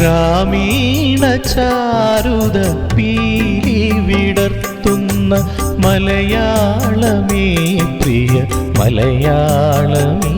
ഗ്രാമീണ ചാരുത പീലി വിടർത്തുന്ന മലയാളമേ പ്രിയ മലയാളമേ.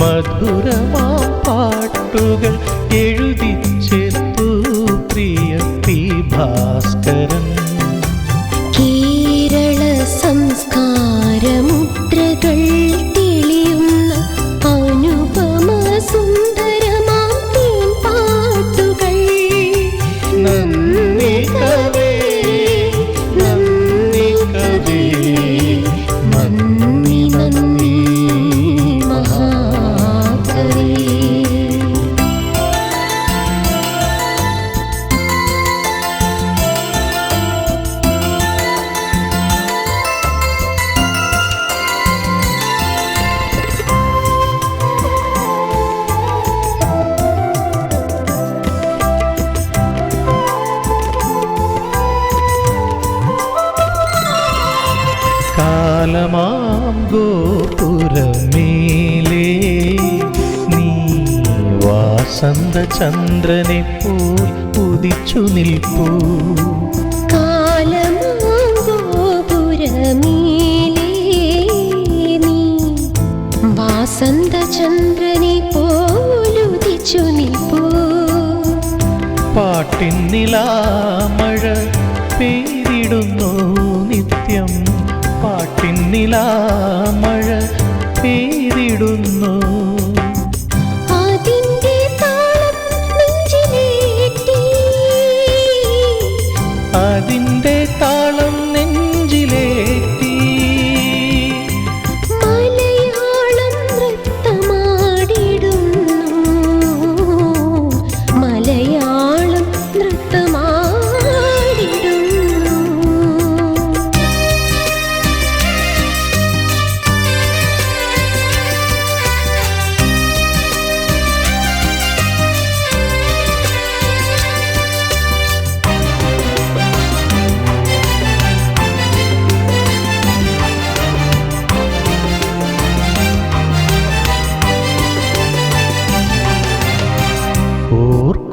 മധുരമാ പാട്ടുകൾ എഴുതി ചേർത്തു പ്രിയ പി ഭാസ്കരൻ. കാലമാം ഗോപുരമേലേ. നീ വാസന്ത ചന്ദ്രനെ പോൽ ഉദിച്ചു നിൽപ്പൂ. കാലമാഗോപുരമേലേ നീ വാസന്തചന്ദ്രനെ പോലുദിച്ചു നിൽപ്പൂ. പാട്ടിൻ നിലാമഴ പെയ്തിടുന്നു നിത്യം. പാട്ടിൻ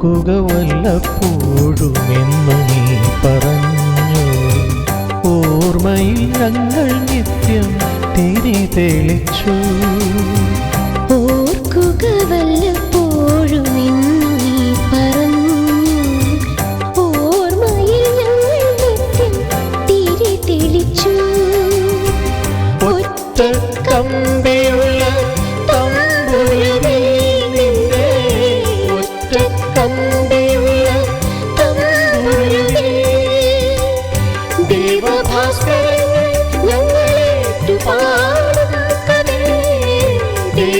ഓർക്കുക വല്ലപ്പോഴുമെന്നു നീ പറഞ്ഞു. ഓർമ്മയിൽ ഞങ്ങൾ നിത്യം തിരി തെളിച്ചു. ഓർക്കുക വല്ലപ്പോഴും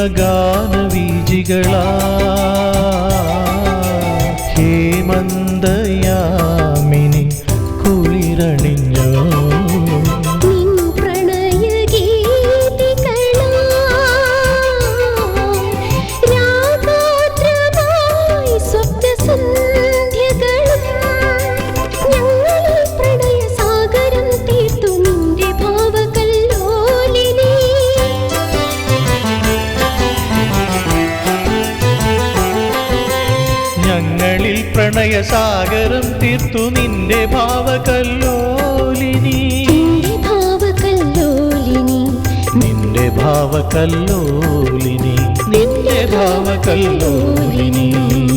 പ്രേമഗാന പ്രണയസാഗരം തീർത്തു നിന്റെ ഭാവകല്ലോലിനി. നിന്റെ ഭാവകല്ലോലിനി. നിന്റെ ഭാവകല്ലോലിനി. നിന്റെ ഭാവകല്ലോലിനി.